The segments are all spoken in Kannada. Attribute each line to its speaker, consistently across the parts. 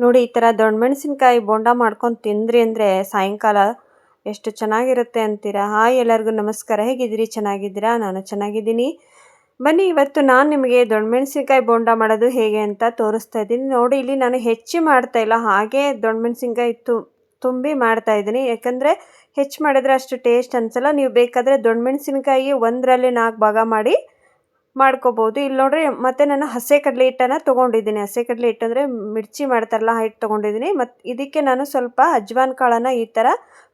Speaker 1: ನೋಡಿ, ಈ ಥರ ದೊಣ್ಣೆ ಮೆಣಸಿನ್ಕಾಯಿ ಬೋಂಡ ಮಾಡ್ಕೊಂಡು ತಿಂದ್ರಿ ಅಂದರೆ ಸಾಯಂಕಾಲ ಎಷ್ಟು ಚೆನ್ನಾಗಿರುತ್ತೆ ಅಂತೀರಾ? ಹಾಯ್, ಎಲ್ಲರಿಗೂ ನಮಸ್ಕಾರ. ಹೇಗಿದ್ದೀರಿ? ಚೆನ್ನಾಗಿದ್ದೀರಾ? ನಾನು ಚೆನ್ನಾಗಿದ್ದೀನಿ. ಬನ್ನಿ, ಇವತ್ತು ನಾನು ನಿಮಗೆ ದೊಣ್ಣೆ ಮೆಣಸಿನ್ಕಾಯಿ ಬೋಂಡ ಮಾಡೋದು ಹೇಗೆ ಅಂತ ತೋರಿಸ್ತಾ ಇದ್ದೀನಿ. ನೋಡಿ, ಇಲ್ಲಿ ನಾನು ಹೆಚ್ಚಿ ಮಾಡ್ತಾ ಇಲ್ಲ, ಹಾಗೆ ದೊಣ್ಣೆ ಮೆಣಸಿನ್ಕಾಯಿ ತು, ತುಂಬಿ ಮಾಡ್ತಾ ಇದ್ದೀನಿ. ಯಾಕಂದರೆ ಹೆಚ್ಚು ಮಾಡಿದ್ರೆ ಅಷ್ಟು ಟೇಸ್ಟ್ ಅನ್ಸಲ್ಲ. ನೀವು ಬೇಕಾದರೆ ದೊಣ್ಣೆ ಮೆಣಸಿನ್ಕಾಯಿ ಒಂದರಲ್ಲಿ ನಾಲ್ಕು ಭಾಗ ಮಾಡಿ ಮಾಡ್ಕೋಬೋದು. ಇಲ್ಲಿ ನೋಡ್ರಿ, ಮತ್ತೆ ನಾನು ಹಸೆ ಕಡಲೆ ಹಿಟ್ಟನ್ನು ತೊಗೊಂಡಿದ್ದೀನಿ. ಹಸೆ ಕಡಲೆ ಹಿಟ್ಟು ಅಂದರೆ ಮಿರ್ಚಿ ಮಾಡ್ತಾರಲ್ಲ ಹಿಟ್ಟು ತೊಗೊಂಡಿದ್ದೀನಿ. ಮತ್ತು ಇದಕ್ಕೆ ನಾನು ಸ್ವಲ್ಪ ಅಜ್ವಾನ್ ಕಾಳನ್ನು ಈ ಥರ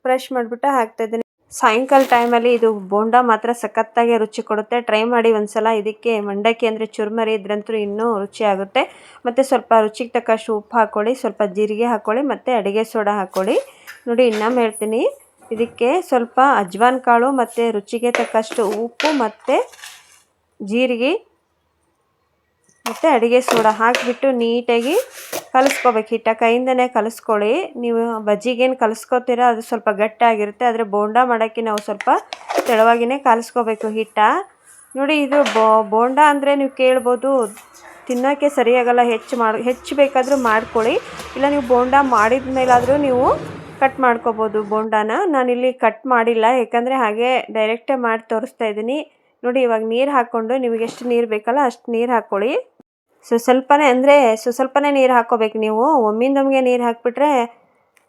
Speaker 1: ಫ್ರೆಶ್ ಮಾಡಿಬಿಟ್ಟು ಹಾಕ್ತಾಯಿದ್ದೀನಿ ಸಾಯಂಕಾಲ ಟೈಮಲ್ಲಿ ಇದು ಬೋಂಡ ಮಾತ್ರ ಸಖತ್ತಾಗಿ ರುಚಿ ಕೊಡುತ್ತೆ. ಟ್ರೈ ಮಾಡಿ ಒಂದ್ಸಲ ಇದಕ್ಕೆ ಮಂಡಕ್ಕಿ ಅಂದರೆ ಚುರ್ಮರಿ ಇದ್ರಂತೂ ಇನ್ನೂ ರುಚಿ ಆಗುತ್ತೆ. ಮತ್ತು ಸ್ವಲ್ಪ ರುಚಿಗೆ ತಕ್ಕಷ್ಟು ಉಪ್ಪು ಹಾಕ್ಕೊಳ್ಳಿ ಸ್ವಲ್ಪ ಜೀರಿಗೆ ಹಾಕ್ಕೊಳ್ಳಿ ಮತ್ತು ಅಡುಗೆ ಸೋಡಾ ಹಾಕ್ಕೊಳ್ಳಿ ನೋಡಿ, ಇನ್ನೂ ಹೇಳ್ತೀನಿ. ಇದಕ್ಕೆ ಸ್ವಲ್ಪ ಅಜ್ವಾನ್ ಕಾಳು ಮತ್ತು ರುಚಿಗೆ ತಕ್ಕಷ್ಟು ಉಪ್ಪು ಮತ್ತು ಜೀರಿಗೆ ಮತ್ತು ಅಡುಗೆ ಸೋಡಾ ಹಾಕಿಬಿಟ್ಟು ನೀಟಾಗಿ ಕಲಿಸ್ಕೋಬೇಕು. ಹಿಟ್ಟ ಕೈಯಿಂದನೇ ಕಲಿಸ್ಕೊಳ್ಳಿ. ನೀವು ಬಜ್ಜಿಗೇನು ಕಲಿಸ್ಕೋತೀರ, ಅದು ಸ್ವಲ್ಪ ಗಟ್ಟಿಯಾಗಿರುತ್ತೆ ಆದರೆ ಬೋಂಡ ಮಾಡೋಕ್ಕೆ ನಾವು ಸ್ವಲ್ಪ ತೆಳುವಾಗಿಯೇ ಕಲಿಸ್ಕೋಬೇಕು ಹಿಟ್ಟ. ನೋಡಿ, ಇದು ಬೋಂಡ ಅಂದರೆ ನೀವು ಕೇಳ್ಬೋದು ತಿನ್ನೋಕ್ಕೆ ಸರಿಯಾಗಲ್ಲ. ಹೆಚ್ಚು ಮಾಡಿ, ಹೆಚ್ಚು ಬೇಕಾದರೂ ಮಾಡ್ಕೊಳ್ಳಿ. ಇಲ್ಲ, ನೀವು ಬೋಂಡ ಮಾಡಿದ ಮೇಲಾದರೂ ನೀವು ಕಟ್ ಮಾಡ್ಕೋಬೋದು ಬೋಂಡಾನ. ನಾನಿಲ್ಲಿ ಕಟ್ ಮಾಡಿಲ್ಲ, ಯಾಕಂದರೆ ಹಾಗೆ ಡೈರೆಕ್ಟೇ ಮಾಡಿ ತೋರಿಸ್ತಾ ಇದ್ದೀನಿ. ನೋಡಿ, ಇವಾಗ ನೀರು ಹಾಕ್ಕೊಂಡು ನಿಮಗೆ ಎಷ್ಟು ನೀರು ಬೇಕಲ್ಲ ಅಷ್ಟು ನೀರು ಹಾಕ್ಕೊಳ್ಳಿ ಸೊ, ಸ್ವಲ್ಪನೇ ಅಂದರೆ, ಸೊ, ಸ್ವಲ್ಪನೇ ನೀರು ಹಾಕ್ಕೋಬೇಕು ನೀವು. ಒಮ್ಮಿಂದೊಮ್ಗೆ ನೀರು ಹಾಕಿಬಿಟ್ರೆ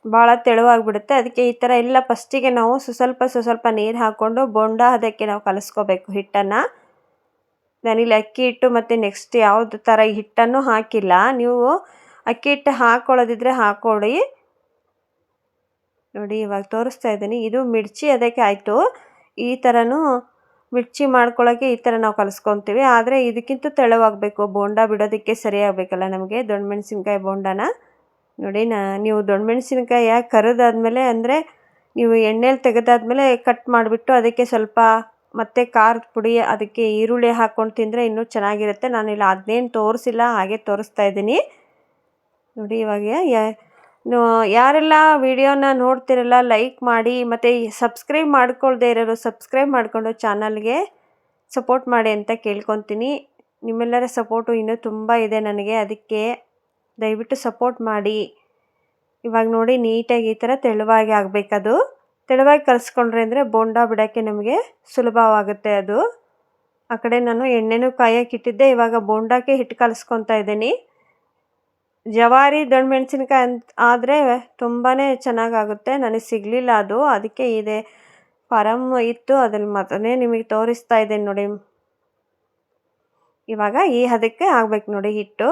Speaker 1: ಭಾಳ ತೆಳುವಾಗಿಬಿಡುತ್ತೆ. ಅದಕ್ಕೆ ಈ ಥರ ಎಲ್ಲ ಫಸ್ಟಿಗೆ ನಾವು ಸ್ವಲ್ಪ ಸ್ವಲ್ಪ ನೀರು ಹಾಕ್ಕೊಂಡು ಬೋಂಡ ಅದಕ್ಕೆ ನಾವು ಕಲಿಸ್ಕೋಬೇಕು ಹಿಟ್ಟನ್ನು. ನಾನಿಲ್ಲಿ ಅಕ್ಕಿ ಹಿಟ್ಟು ಮತ್ತು ನೆಕ್ಸ್ಟ್ ಯಾವುದು ಥರ ಹಿಟ್ಟನ್ನು ಹಾಕಿಲ್ಲ. ನೀವು ಅಕ್ಕಿ ಹಿಟ್ಟು ಹಾಕ್ಕೊಳ್ಳೋದಿದ್ರೆ ಹಾಕ್ಕೊಳ್ಳಿ ನೋಡಿ, ಇವಾಗ ತೋರಿಸ್ತಾ ಇದ್ದೀನಿ. ಇದು ಮಿರ್ಚಿ ಅದಕ್ಕೆ ಆಯಿತು. ಈ ಥರನೂ ಮಿರ್ಚಿ ಮಾಡ್ಕೊಳ್ಳೋಕ್ಕೆ ಈ ಥರ ನಾವು ಕಲಿಸ್ಕೊತೀವಿ. ಆದರೆ ಇದಕ್ಕಿಂತ ತೆಳವಾಗಬೇಕು. ಬೋಂಡ ಬಿಡೋದಕ್ಕೆ ಸರಿಯಾಗಬೇಕಲ್ಲ ನಮಗೆ ದೊಣ್ಣೆ ಮೆಣಸಿನ್ಕಾಯಿ ಬೋಂಡನ? ನೋಡಿ ನಾ, ನೀವು ದೊಣ್ಣೆ ಮೆಣಸಿನ್ಕಾಯಿ ಕರಿದಾದ್ಮೇಲೆ ಅಂದರೆ ನೀವು ಎಣ್ಣೆಲಿ ತೆಗೆದಾದ್ಮೇಲೆ ಕಟ್ ಮಾಡಿಬಿಟ್ಟು ಅದಕ್ಕೆ ಸ್ವಲ್ಪ ಮತ್ತು ಖಾರದ ಪುಡಿ, ಅದಕ್ಕೆ ಈರುಳ್ಳಿ ಹಾಕ್ಕೊಂಡು ತಿಂದರೆ ಇನ್ನೂ ಚೆನ್ನಾಗಿರುತ್ತೆ. ನಾನಿಲ್ಲ ಅದನ್ನೇನು ತೋರಿಸಿಲ್ಲ, ಹಾಗೆ ತೋರಿಸ್ತಾ ಇದ್ದೀನಿ. ನೋಡಿ ಇವಾಗ ಯಾರೆಲ್ಲ ವಿಡಿಯೋನ ನೋಡ್ತಿರಲ್ಲ ಲೈಕ್ ಮಾಡಿ, ಮತ್ತು ಸಬ್ಸ್ಕ್ರೈಬ್ ಮಾಡ್ಕೊಳ್ದೆ ಇರೋರು ಸಬ್ಸ್ಕ್ರೈಬ್ ಮಾಡಿಕೊಂಡು ಚಾನಲ್ಗೆ ಸಪೋರ್ಟ್ ಮಾಡಿ ಅಂತ ಕೇಳ್ಕೊತೀನಿ. ನಿಮ್ಮೆಲ್ಲರ ಸಪೋರ್ಟು ಇನ್ನೂ ತುಂಬ ಇದೆ ನನಗೆ, ಅದಕ್ಕೆ ದಯವಿಟ್ಟು ಸಪೋರ್ಟ್ ಮಾಡಿ. ಇವಾಗ ನೋಡಿ ನೀಟಾಗಿ ಈ ಥರ ತೆಳುವಾಗಿ ಆಗಬೇಕದು. ತೆಳುವಾಗಿ ಕಲಿಸ್ಕೊಂಡ್ರೆ ಅಂದರೆ ಬೋಂಡ ಬಿಡೋಕ್ಕೆ ನಮಗೆ ಸುಲಭವಾಗುತ್ತೆ ಅದು. ಆ ಕಡೆ ನಾನು ಎಣ್ಣೆನೂ ಕಾಯಕ್ಕೆ ಇಟ್ಟಿದ್ದೆ, ಇವಾಗ ಬೋಂಡಕ್ಕೆ ಹಿಟ್ಟು ಕಲಿಸ್ಕೊತಾ ಇದ್ದೀನಿ. ಜವಾರಿ ದೊಣ್ಣೆ ಮೆಣಸಿನ್ಕಾಯಿ ಅಂತ ಆದರೆ ತುಂಬಾ ಚೆನ್ನಾಗಾಗುತ್ತೆ. ನನಗೆ ಸಿಗಲಿಲ್ಲ ಅದು. ಅದಕ್ಕೆ ಇದೆ. ಫಾರಮ್ ಇತ್ತು. ಅದ್ರಲ್ಲಿ ಮತ್ತೆ ನಿಮಗೆ ತೋರಿಸ್ತಾ ಇದ್ದೇನೆ ನೋಡಿ. ಇವಾಗ ಈ ಹದಕ್ಕೆ ಆಗ್ಬೇಕು ನೋಡಿ ಹಿಟ್ಟು.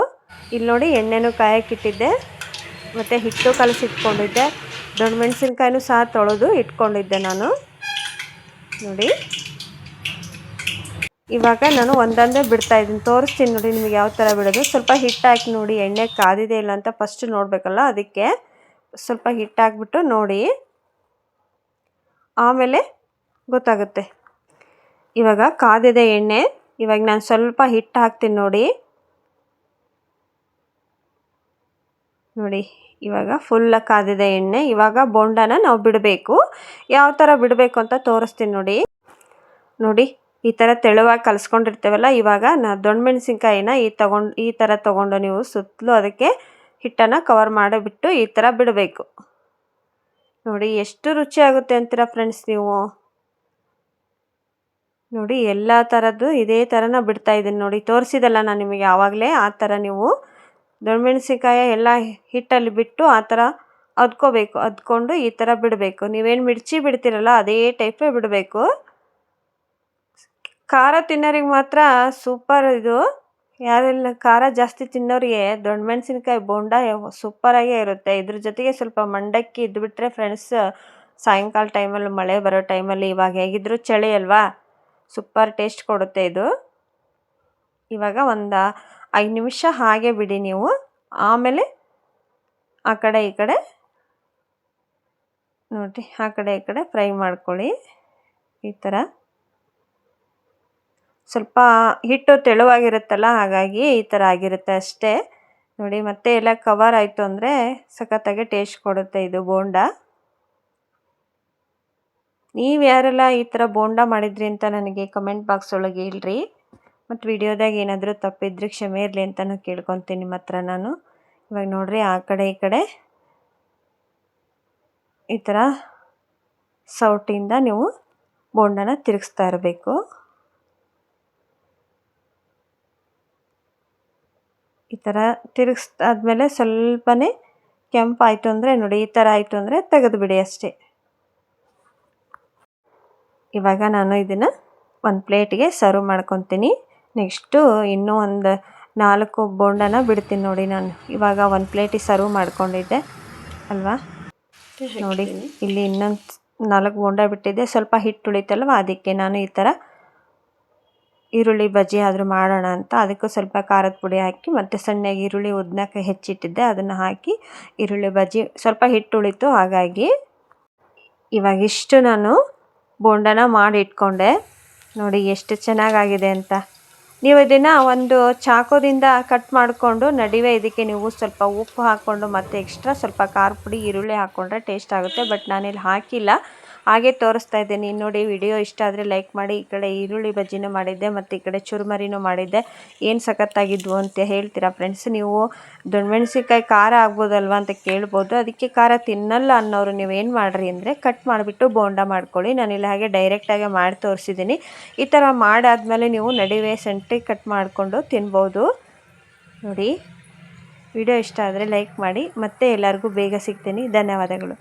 Speaker 1: ಇಲ್ಲಿ ನೋಡಿ ಎಣ್ಣೆನೂ ಕಾಯಕ್ಕಿಟ್ಟಿದ್ದೆ ಮತ್ತು ಹಿಟ್ಟು ಕಲಸಿಟ್ಕೊಂಡಿದ್ದೆ ದೊಣ್ಣೆ ಮೆಣಸಿನ್ಕಾಯಿನೂ ಸಹ ತೊಳೆದು ಇಟ್ಕೊಂಡಿದ್ದೆ ನಾನು. ನೋಡಿ. ಇವಾಗ ನಾನು ಒಂದೊಂದೇ ಬಿಡ್ತಾ ಇದ್ದೀನಿ. ತೋರಿಸ್ತೀನಿ ನೋಡಿ ನಿಮಗೆ ಯಾವ ಥರ ಬಿಡೋದು. ಸ್ವಲ್ಪ ಹಿಟ್ಟು ಹಾಕಿ ನೋಡಿ, ಎಣ್ಣೆ ಕಾದಿದೆ ಇಲ್ಲ ಅಂತ ಫಸ್ಟ್ ನೋಡಬೇಕಲ್ಲ ಅದಕ್ಕೆ. ಸ್ವಲ್ಪ ಹಿಟ್ಟು ಹಾಕ್ಬಿಟ್ಟು ನೋಡಿ. ಆಮೇಲೆ ಗೊತ್ತಾಗುತ್ತೆ. ಇವಾಗ ಕಾದಿದೆ ಎಣ್ಣೆ. ಇವಾಗ ನಾನು ಸ್ವಲ್ಪ ಹಿಟ್ಟು ಹಾಕ್ತೀನಿ ನೋಡಿ. ನೋಡಿ, ಇವಾಗ ಫುಲ್ಲ ಕಾದಿದೆ ಎಣ್ಣೆ. ಇವಾಗ ಬೋಂಡನ ನಾವು ಬಿಡಬೇಕು. ಯಾವ ಥರ ಬಿಡಬೇಕು ಅಂತ ತೋರಿಸ್ತೀನಿ ನೋಡಿ. ನೋಡಿ ಈ ಥರ ತೆಳುವಾಗಿ ಕಲಿಸ್ಕೊಂಡಿರ್ತೇವಲ್ಲ, ಇವಾಗ ನಾ ದೊಣ್ಣ ಮೆಣಸಿನ್ಕಾಯಿನ ಈ ತಗೊಂಡು, ಈ ಥರ ತೊಗೊಂಡು ನೀವು ಸುತ್ತಲೂ ಅದಕ್ಕೆ ಹಿಟ್ಟನ್ನು ಕವರ್ ಮಾಡಿಬಿಟ್ಟು ಈ ಥರ ಬಿಡಬೇಕು. ನೋಡಿ ಎಷ್ಟು ರುಚಿ ಆಗುತ್ತೆ ಅಂತೀರ ಫ್ರೆಂಡ್ಸ್ ನೀವು? ನೋಡಿ ಎಲ್ಲ ಥರದ್ದು ಇದೇ ಥರನ ಬಿಡ್ತಾ ಇದ್ದೀನಿ ನೋಡಿ, ತೋರಿಸಿದಲ್ಲ ನಾನು ನಿಮಗೆ ಯಾವಾಗಲೇ ಆ ಥರ ನೀವು ಮೆಣಸಿನ್ಕಾಯಿ ಎಲ್ಲ ಹಿಟ್ಟಲ್ಲಿ ಬಿಟ್ಟು ಆ ಥರ ಅದ್ಕೋಬೇಕು, ಅದ್ಕೊಂಡು ಈ ಥರ ಬಿಡಬೇಕು. ನೀವೇನು ಮಿರ್ಚಿ ಬಿಡ್ತೀರಲ್ಲ, ಅದೇ ಟೈಪೇ ಬಿಡಬೇಕು. ಖಾರ ತಿನ್ನೋರಿಗೆ ಮಾತ್ರ ಸೂಪರ್ ಇದು. ಯಾರೆಲ್ಲ, ಖಾರ ಜಾಸ್ತಿ ತಿನ್ನೋರಿಗೆ ದೊಣ್ಣೆ ಮೆಣಸಿನ್ಕಾಯಿ ಬೋಂಡ ಸೂಪರಾಗೇ ಇರುತ್ತೆ. ಇದ್ರ ಜೊತೆಗೆ ಸ್ವಲ್ಪ ಮಂಡಕ್ಕಿ ಇದ್ಬಿಟ್ರೆ ಫ್ರೆಂಡ್ಸ್ ಸಾಯಂಕಾಲ ಟೈಮಲ್ಲಿ ಮಳೆ ಬರೋ ಟೈಮಲ್ಲಿ ಇವಾಗ ಹೇಗಿದ್ರು ಚಳಿ ಅಲ್ವಾ? ಸೂಪರ್ ಟೇಸ್ಟ್ ಕೊಡುತ್ತೆ ಇದು. ಇವಾಗ ಒಂದು ಐದು ನಿಮಿಷ ಹಾಗೆ ಬಿಡಿ ನೀವು. ಆಮೇಲೆ ಆ ಕಡೆ ಈ ಕಡೆ ನೋಡಿ, ಆ ಕಡೆ ಈ ಕಡೆ ಫ್ರೈ ಮಾಡ್ಕೊಳ್ಳಿ. ಈ ಥರ ಸ್ವಲ್ಪ ಹಿಟ್ಟು ತೆಳುವಾಗಿರುತ್ತಲ್ಲ, ಹಾಗಾಗಿ ಈ ಥರ ಆಗಿರುತ್ತೆ ಅಷ್ಟೇ. ನೋಡಿ, ಮತ್ತೆ ಎಲ್ಲ ಕವರ್ ಆಯಿತು ಅಂದರೆ ಸಖತ್ತಾಗಿ ಟೇಸ್ಟ್ ಕೊಡುತ್ತೆ ಇದು ಬೋಂಡ. ನೀವು ಯಾರೆಲ್ಲ ಈ ಥರ ಬೋಂಡ ಮಾಡಿದ್ರಿ ಅಂತ ನನಗೆ ಕಮೆಂಟ್ ಬಾಕ್ಸ್ ಒಳಗೆ ಹೇಳ್ರಿ. ಮತ್ತು ವಿಡಿಯೋದಾಗ ಏನಾದರೂ ತಪ್ಪಿದ್ರೆ ಕ್ಷಮೆ ಇರಲಿ ಅಂತಲೂ ಕೇಳ್ಕೊತೀನಿ ನಿಮ್ಮ ಹತ್ರ ನಾನು. ಇವಾಗ ನೋಡ್ರಿ, ಆ ಕಡೆ ಈ ಕಡೆ ಈ ಥರ ಸೌಟಿಂದ ನೀವು ಬೋಂಡನ ತಿರುಗಿಸ್ತಾ ಇರಬೇಕು. ಈ ಥರ ತಿರುಗಿಸಾದ್ಮೇಲೆ ಸ್ವಲ್ಪನೇ ಕೆಂಪಾಯಿತು ಅಂದರೆ ನೋಡಿ, ಈ ಥರ ಆಯಿತು ಅಂದರೆ ತೆಗೆದುಬಿಡಿ ಅಷ್ಟೇ. ಇವಾಗ ನಾನು ಇದನ್ನು ಒಂದು ಪ್ಲೇಟಿಗೆ ಸರ್ವ್ ಮಾಡ್ಕೊತೀನಿ. ನೆಕ್ಸ್ಟು ಇನ್ನೂ ಒಂದು ನಾಲ್ಕು ಬೋಂಡನ ಬಿಡ್ತೀನಿ ನೋಡಿ ನಾನು. ಇವಾಗ ಒಂದು ಪ್ಲೇಟಿಗೆ ಸರ್ವ್ ಮಾಡ್ಕೊಂಡಿದ್ದೆ, ಅಲ್ವಾ? ನೋಡಿ, ಇಲ್ಲಿ ಇನ್ನೊಂದು ನಾಲ್ಕು ಬೋಂಡ ಬಿಟ್ಟಿದ್ದೆ ಸ್ವಲ್ಪ ಹಿಟ್ಟು ಉಳಿತಲ್ವ? ಅದಕ್ಕೆ ನಾನು ಈ ಥರ ಈರುಳ್ಳಿ ಬಜ್ಜಿ ಆದರೂ ಮಾಡೋಣ ಅಂತ. ಅದಕ್ಕೂ ಸ್ವಲ್ಪ ಖಾರದ ಪುಡಿ ಹಾಕಿ ಮತ್ತು ಸಣ್ಣಗೆ ಈರುಳ್ಳಿ ಉದ್ದನಕ್ಕೆ ಹೆಚ್ಚಿಟ್ಟಿದ್ದೆ. ಅದನ್ನು ಹಾಕಿ ಈರುಳ್ಳಿ ಬಜ್ಜಿ ಸ್ವಲ್ಪ ಹಿಟ್ಟು ಉಳಿತು. ಹಾಗಾಗಿ ಇವಾಗ ಇಷ್ಟು ನಾನು ಬೋಂಡನ ಮಾಡಿ ಇಟ್ಕೊಂಡೆ ನೋಡಿ ಎಷ್ಟು ಚೆನ್ನಾಗಾಗಿದೆ ಅಂತ. ನೀವು ಇದನ್ನು ಒಂದು ಚಾಕೋದಿಂದ ಕಟ್ ಮಾಡಿಕೊಂಡು ನಡುವೆ ಇದಕ್ಕೆ ನೀವು ಸ್ವಲ್ಪ ಉಪ್ಪು ಹಾಕ್ಕೊಂಡು ಮತ್ತು ಎಕ್ಸ್ಟ್ರಾ ಸ್ವಲ್ಪ ಖಾರ ಪುಡಿ ಈರುಳ್ಳಿ ಹಾಕ್ಕೊಂಡ್ರೆ ಟೇಸ್ಟ್ ಆಗುತ್ತೆ. ಬಟ್ ನಾನಿಲ್ಲಿ ಹಾಕಿಲ್ಲ. ಹಾಗೆ ತೋರಿಸ್ತಾ ಇದ್ದೀನಿ ನೋಡಿ ವಿಡಿಯೋ ಇಷ್ಟ ಆದರೆ ಲೈಕ್ ಮಾಡಿ. ಈ ಕಡೆ ಈರುಳ್ಳಿ ಬಜ್ಜಿನೂ ಮಾಡಿದ್ದೆ ಮತ್ತು ಈ ಕಡೆ ಚುರುಮರಿನೂ ಮಾಡಿದ್ದೆ. ಏನು ಸಖತ್ತಾಗಿದ್ವು ಅಂತ ಹೇಳ್ತೀರಾ ಫ್ರೆಂಡ್ಸ್ ನೀವು ದೊಣ್ಣಮೆಣ್ಸಿನ್ಕಾಯಿ ಖಾರ ಆಗ್ಬೋದಲ್ವ ಅಂತ ಕೇಳ್ಬೋದು. ಅದಕ್ಕೆ ಖಾರ ತಿನ್ನಲ್ಲ ಅನ್ನೋರು ನೀವೇನು ಮಾಡಿರಿ ಅಂದರೆ ಕಟ್ ಮಾಡಿಬಿಟ್ಟು ಬೋಂಡ ಮಾಡ್ಕೊಳ್ಳಿ. ನಾನಿಲ್ಲಿ ಹಾಗೆ ಡೈರೆಕ್ಟಾಗಿ ಮಾಡಿ ತೋರಿಸಿದ್ದೀನಿ. ಈ ಥರ ಮಾಡಾದಮೇಲೆ ನೀವು ನಡುವೆ ಸೆಂಟ್ರಿಗೆ ಕಟ್ ಮಾಡಿಕೊಂಡು ತಿನ್ಬೋದು. ನೋಡಿ. ವಿಡಿಯೋ ಇಷ್ಟ ಆದರೆ ಲೈಕ್ ಮಾಡಿ. ಮತ್ತೆ ಎಲ್ಲರಿಗೂ ಬೇಗ ಸಿಗ್ತೀನಿ. ಧನ್ಯವಾದಗಳು.